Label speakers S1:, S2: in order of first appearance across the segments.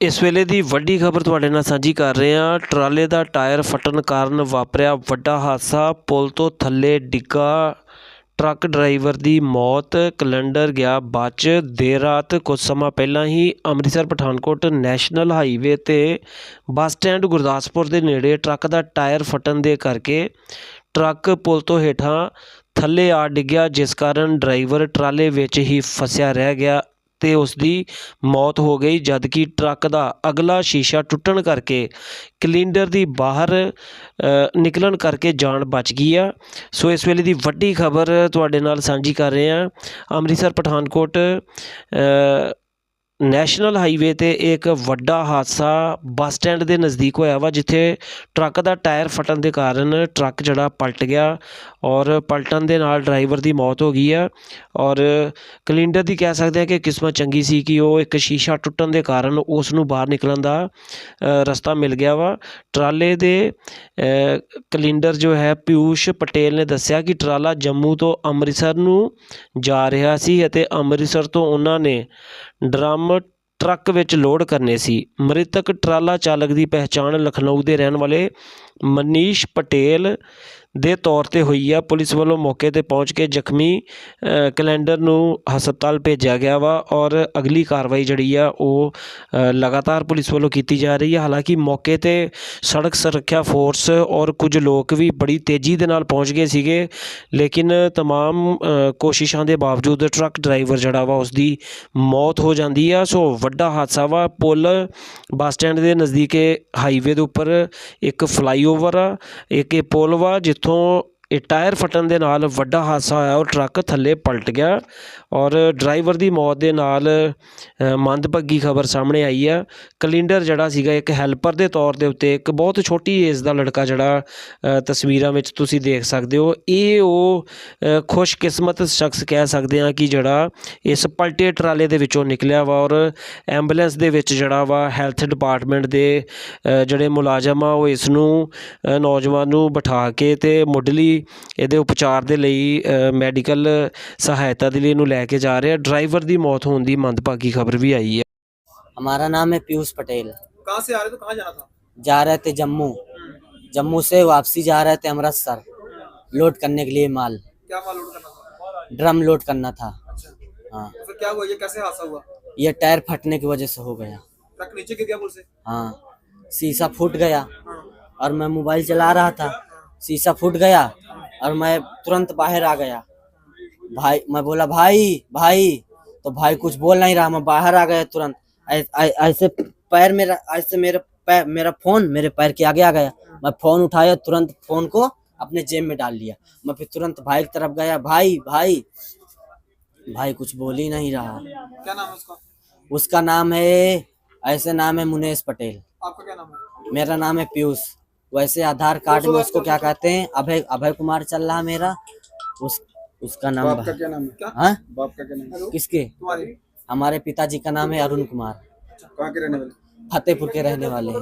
S1: ਇਸ ਵੇਲੇ ਦੀ ਵੱਡੀ ਖਬਰ ਤੁਹਾਡੇ ਨਾਲ ਸਾਂਝੀ ਕਰ ਰਹੇ ਹਾਂ। ਟਰਾਲੇ ਦਾ ਟਾਇਰ ਫਟਣ ਕਾਰਨ ਵਾਪਰਿਆ ਵੱਡਾ ਹਾਦਸਾ। ਪੁਲ ਤੋਂ ਥੱਲੇ ਡਿੱਗਾ ਟਰੱਕ ਡਰਾਈਵਰ ਦੀ ਮੌਤ। ਕੈਲੰਡਰ ਗਿਆ ਬਚ ਦੇਰ ਰਾਤ ਕੁਝ ਸਮਾਂ ਪਹਿਲਾਂ ਹੀ ਅੰਮ੍ਰਿਤਸਰ, ਪਠਾਨਕੋਟ ਨੈਸ਼ਨਲ ਹਾਈਵੇ ਤੇ ਬੱਸ ਸਟੈਂਡ ਗੁਰਦਾਸਪੁਰ ਦੇ ਨੇੜੇ ਟਰੱਕ ਦਾ ਟਾਇਰ ਫਟਣ ਦੇ ਕਰਕੇ ਟਰੱਕ ਪੁਲ ਤੋਂ ਹੇਠਾਂ ਥੱਲੇ ਆ ਡਿੱਗਿਆ, ਜਿਸ ਕਾਰਨ ਡਰਾਈਵਰ ਟਰਾਲੇ ਵਿੱਚ ਹੀ ਫਸਿਆ ਰਹਿ ਗਿਆ। ਅਤੇ ਉਸ ਦੀ ਮੌਤ ਹੋ ਗਈ, ਜਦਕਿ ਟਰੱਕ ਦਾ ਅਗਲਾ ਸ਼ੀਸ਼ਾ ਟੁੱਟਣ ਕਰਕੇ ਕਲਿੰਡਰ ਦੀ ਬਾਹਰ ਨਿਕਲਣ ਕਰਕੇ ਜਾਨ ਬਚ ਗਈ ਆ। ਸੋ ਇਸ ਵੇਲੇ ਦੀ ਵੱਡੀ ਖਬਰ ਤੁਹਾਡੇ ਨਾਲ ਸਾਂਝੀ ਕਰ ਰਹੇ ਹਾਂ। ਅੰਮ੍ਰਿਤਸਰ, ਪਠਾਨਕੋਟ ਨੈਸ਼ਨਲ ਹਾਈਵੇ ਤੇ ਇੱਕ ਵੱਡਾ ਹਾਦਸਾ ਬੱਸ ਸਟੈਂਡ ਦੇ ਨਜ਼ਦੀਕ ਹੋਇਆ ਵਾ, ਜਿੱਥੇ ਟਰੱਕ ਦਾ ਟਾਇਰ ਫਟਣ ਦੇ ਕਾਰਨ ਟਰੱਕ ਜਿਹੜਾ ਪਲਟ ਗਿਆ ਔਰ ਪਲਟਣ ਦੇ ਨਾਲ ਡਰਾਈਵਰ ਦੀ ਮੌਤ ਹੋ ਗਈ ਆ। ਔਰ ਕਲਿੰਡਰ ਦੀ ਕਹਿ ਸਕਦੇ ਆ ਕਿ ਕਿਸਮਤ ਚੰਗੀ ਸੀ ਕਿ ਉਹ ਇੱਕ ਸ਼ੀਸ਼ਾ ਟੁੱਟਣ ਦੇ ਕਾਰਨ ਉਸ ਨੂੰ ਬਾਹਰ ਨਿਕਲਣ ਦਾ ਰਸਤਾ ਮਿਲ ਗਿਆ ਵਾ। ਟਰਾਲੇ ਦੇ ਕਲਿੰਡਰ ਜੋ ਹੈ, ਪਿਊਸ਼ ਪਟੇਲ ਨੇ ਦੱਸਿਆ ਕਿ ਟਰਾਲਾ ਜੰਮੂ ਤੋਂ ਅੰਮ੍ਰਿਤਸਰ ਨੂੰ ਜਾ ਰਿਹਾ ਸੀ ਅਤੇ ਅੰਮ੍ਰਿਤਸਰ ਤੋਂ ਉਹਨਾਂ ਨੇ ਡਰਮ ਟਰੱਕ ਵਿੱਚ ਲੋਡ ਕਰਨੇ ਸੀ। ਮ੍ਰਿਤਕ ਟਰਾਲਾ ਚਾਲਕ ਦੀ ਪਹਿਚਾਣ ਲਖਨਊ ਦੇ ਰਹਿਣ ਵਾਲੇ ਮਨੀਸ਼ ਪਟੇਲ ਦੇ ਤੌਰ ਤੇ ਹੋਈ ਆ ਪੁਲਿਸ ਵੱਲੋਂ ਮੌਕੇ ਤੇ ਪਹੁੰਚ ਕੇ ਜ਼ਖਮੀ ਅ, ਕੈਲੰਡਰ ਨੂੰ ਹਸਪਤਾਲ ਭੇਜਿਆ ਗਿਆ ਵਾ ਔਰ ਅਗਲੀ ਕਾਰਵਾਈ ਜਿਹੜੀ ਆ ਉਹ ਅ, ਲਗਾਤਾਰ ਪੁਲਿਸ ਵੱਲੋਂ ਕੀਤੀ ਜਾ ਰਹੀ ਹੈ ਹਾਲਾਂਕਿ ਮੌਕੇ ਤੇ ਸੜਕ ਸੁਰੱਖਿਆ ਫੋਰਸ ਔਰ ਕੁਝ ਲੋਕ ਵੀ ਬੜੀ ਤੇਜ਼ੀ ਦੇ ਨਾਲ ਪਹੁੰਚ ਗਏ ਸੀਗੇ ਲੇਕਿਨ तमाम ਅ, ਕੋਸ਼ਿਸ਼ਾਂ ਦੇ ਬਾਵਜੂਦ ਟਰੱਕ ਡਰਾਈਵਰ ਜਿਹੜਾ ਵਾ ਉਸ ਦੀ ਮੌਤ ਹੋ ਜਾਂਦੀ ਆ ਸੋ ਵੱਡਾ ਹਾਦਸਾ ਵਾ ਪੁਲ ਬੱਸ ਸਟੈਂਡ ਦੇ ਨਜ਼ਦੀਕ ਇਹ ਹਾਈਵੇ ਦੇ ਉੱਪਰ ਇੱਕ ਫਲਾਈਓਵਰ ਆ ਇੱਕ ਇਹ ਪੁਲ ਵਾ ਜਿੱਥੋਂ ਇਹ ਟਾਇਰ ਫਟਣ ਦੇ ਨਾਲ ਵੱਡਾ ਹਾਦਸਾ ਹੋਇਆ ਉਹ ਟਰੱਕ ਥੱਲੇ ਪਲਟ ਗਿਆ ਔਰ ਡਰਾਈਵਰ ਦੀ ਮੌਤ ਦੇ ਨਾਲ ਅ, ਮੰਦਭਾਗੀ ਖਬਰ ਸਾਹਮਣੇ ਆਈ ਆ। ਕਲਿੰਡਰ ਜਿਹੜਾ ਸੀਗਾ ਇੱਕ ਹੈਲਪਰ ਦੇ ਤੌਰ ਦੇ ਉੱਤੇ ਇੱਕ ਬਹੁਤ ਛੋਟੀ ਏਜ ਦਾ ਲੜਕਾ ਜਿਹੜਾ ਤਸਵੀਰਾਂ ਵਿੱਚ ਤੁਸੀਂ ਦੇਖ ਸਕਦੇ ਹੋ। ਇਹ ਉਹ ਖੁਸ਼ਕਿਸਮਤ ਸ਼ਖਸ ਕਹਿ ਸਕਦੇ ਆ ਕਿ ਜਿਹੜਾ ਇਸ ਪਲਟੇ ਟਰਾਲੇ ਦੇ ਵਿੱਚੋਂ ਨਿਕਲਿਆ ਵਾ ਔਰ ਐਂਬੂਲੈਂਸ ਦੇ ਵਿੱਚ ਜਿਹੜਾ ਵਾ ਹੈਲਥ ਡਿਪਾਰਟਮੈਂਟ ਦੇ ਜਿਹੜੇ ਮੁਲਾਜ਼ਮ ਆ ਉਹ ਇਸ ਨੂੰ ਨੌਜਵਾਨ ਨੂੰ ਬਿਠਾ ਕੇ ਤੇ ਮੁੱਢਲੀ ਇਹਦੇ ਉਪਚਾਰ ਦੇ ਲਈ ਮੈਡੀਕਲ ਸਹਾਇਤਾ ਦੇ ਲਈ ਇਹਨੂੰ ਲੈ ਕੇ ਜਾ ਰਹੇ ਆ ਡਰਾਈਵਰ ਦੀ ਮੌਤ ਹੋਣ ਦੀ ਮੰਦਭਾਗੀ ਖਬਰ ਵੀ ਆਈ ਹੈ
S2: हमारा नाम है पीयूष पटेल
S3: कहाँ से आ रहे थे कहाँ जाना था
S2: जा रहे थे जम्मू जम्मू से वापसी जा रहे थे अमृतसर लोड करने के लिए माल
S3: क्या माल लोड करना था
S2: ड्रम लोड करना था
S3: अच्छा
S2: हाँ
S3: तो फिर क्या हुआ ये कैसे हादसा हुआ
S2: ये टायर फटने की वजह से हो गया
S3: ट्रक नीचे गिर गया पुल से
S2: हाँ शीशा फूट गया
S3: हाँ
S2: और मैं मोबाइल चला रहा था शीशा फूट गया और मैं तुरंत बाहर आ गया। भाई मैं बोला भाई भाई। तो भाई कुछ बोल नहीं रहा मैं बाहर आ गया तुरंत। ऐसे पैर मेरा ऐसे मेरे पैर मेरा फ़ोन मेरे पैर के आगे आ गया। मैं फ़ोन उठाया तुरंत फ़ोन को अपने जेब में डाल लिया। मैं फिर तुरंत भाई की तरफ़ गया। भाई भाई। भाई कुछ बोल ही नहीं रहा।
S3: क्या नाम है उसका?
S2: उसका नाम है ऐसे नाम है मुनेश पटेल।
S3: आपका क्या नाम है?
S2: मेरा नाम है पीयूष। वैसे आधार कार्ड में उसको क्या कहते हैं? अभय अभय कुमार चल रहा है मेरा। उस उसका नाम
S3: आपका क्या नाम है?
S2: हाँ?
S3: बाप का क्या नाम है?
S2: किसके? हमारे पिताजी का नाम है अरुण कुमार।
S3: कहाँ के रहने वाले?
S2: फतेहपुर के रहने वाले हैं।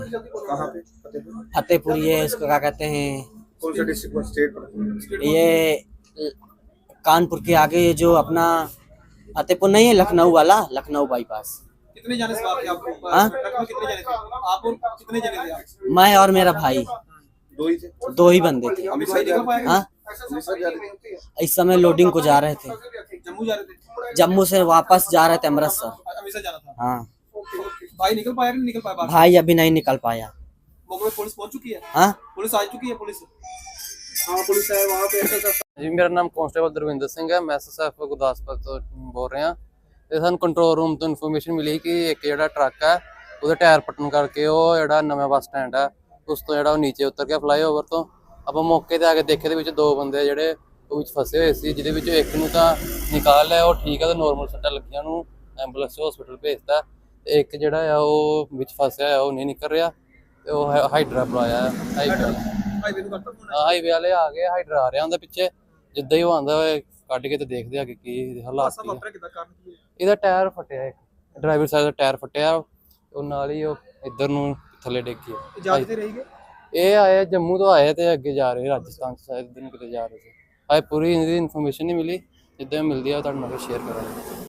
S3: फतेहपुर।
S2: ये उसको क्या कहते हैं?
S3: कौन सा डिस्ट्रिक्ट स्टेट पर
S2: ये कानपुर के आगे जो अपना फतेहपुर नहीं है लखनऊ वाला लखनऊ बाईपास
S3: कितने जाने से आपको आपको कितने जाने थे?
S2: मैं और मेरा भाई।
S3: दो ही थे।
S2: दो ही बंदे थे। हाँ? इस समय लोडिंग को जा रहे थे।
S3: जम्मू जा रहे थे?
S2: जम्मू से वापस जा रहे थे अमृतसर।
S3: अच्छा,
S2: हाँ।
S3: भाई निकल पाया नहीं निकल पाया
S2: भाई अभी नहीं निकल पाया।
S3: पुलिस पहुँच चुकी है?
S2: हाँ?
S3: पुलिस आ चुकी है पुलिस? हाँ पुलिस है वहाँ पे। जी मेरा
S4: नाम कांस्टेबल धर्मेंद्र सिंह है। मैं एस एस एफ़ गुरदासपुर तो बोल रहे हैं। ਤੇ ਸਾਨੂੰ ਕੰਟਰੋਲ ਰੂਮ ਤੋਂ ਇਨਫੋਰਮੇਸ਼ਨ ਮਿਲੀ ਕਿ ਇੱਕ ਜਿਹੜਾ ਟਰੱਕ ਹੈ ਉਹਦੇ ਟਾਇਰ ਪਟਣ ਕਰਕੇ ਉਹ ਜਿਹੜਾ ਨਵਾਂ ਬੱਸ ਸਟੈਂਡ ਹੈ ਉਸ ਤੋਂ ਜਿਹੜਾ ਉਹ ਨੀਚੇ ਉਤਰ ਗਿਆ ਫਲਾਈਓਵਰ ਤੋਂ। ਆਪਾਂ ਮੌਕੇ ਤੇ ਆ ਕੇ ਦੇਖੇ ਦੇ ਵਿੱਚ ਦੋ ਬੰਦੇ ਜਿਹੜੇ ਉਹ ਵਿੱਚ ਫਸੇ ਹੋਏ ਸੀ ਜਿਹਦੇ ਵਿੱਚੋਂ ਇੱਕ ਨੂੰ ਤਾਂ ਨਿਕਾਲ ਲਿਆ ਉਹ ਠੀਕ ਹੈ ਤੇ ਨੋਰਮਲ ਸੱਟਾਂ ਲੱਗੀਆਂ ਨੂੰ ਐਂਬੂਲੈਂਸ ਹਸਪੀਟਲ ਭੇਜਤਾ। ਤੇ ਇੱਕ ਜਿਹੜਾ ਆ ਉਹ ਵਿੱਚ ਫਸਿਆ ਆ ਉਹ ਨਹੀਂ ਨਿਕਲ ਰਿਹਾ ਤੇ ਉਹ ਹਾਈਡਰਾ ਬੁਲਾਇਆ
S3: ਹਾਈਵੇ ਹਾਈਵੇ ਨੂੰ ਕਰਤਾ
S4: ਹਾਈਵੇ ਵਾਲੇ ਆ ਗਏ ਹਾਈਡਰਾ ਆ ਰਿਹਾ ਉਹਦੇ ਪਿੱਛੇ। ਜਿੱਦਾਂ ਹੀ ਉਹ ਆਂਦਾ ਕੱਢ ਕੇ ਤੇ ਦੇਖਦੇ ਆ ਕਿ ਕੀ ਇਹਦੇ ਹਾਲਾਤ ਕੀ ਆ।
S3: ਕਿਦਾਂ? ਕਾਰਨ ਕੀ
S4: ਇਹਦਾ ਟਾਇਰ ਫਟਿਆ ਇੱਕ। ਡਰਾਈਵਰ ਸਾਹਿਬ ਦਾ ਟਾਇਰ ਫਟਿਆ ਉਹ ਨਾਲ ਹੀ ਉਹ ਇੱਧਰ ਨੂੰ ਥੱਲੇ ਡਿੱਗੀ। ਆ।
S3: ਇਜਾਜ਼ਤ ਤੇ ਰਹੀ ਗਏ?
S4: ਇਹ ਆਏ ਜੰਮੂ ਤੋਂ ਆਏ ਤੇ ਅੱਗੇ ਜਾ ਰਹੇ ਰਾਜਸਥਾਨ ਸਾਈਡ ਦਿਨ ਕਿਤੇ ਜਾ ਰਹੇ ਸੀ। ਪੂਰੀ ਇਹਦੀ ਇਨਫੋਰਮੇਸ਼ਨ ਨਹੀਂ ਮਿਲੀ। ਜਿੱਦਾਂ ਮਿਲਦੀ ਆ ਤੁਹਾਨੂੰ ਮੈਂ ਸ਼ੇਅਰ ਕਰਾਂਗਾ।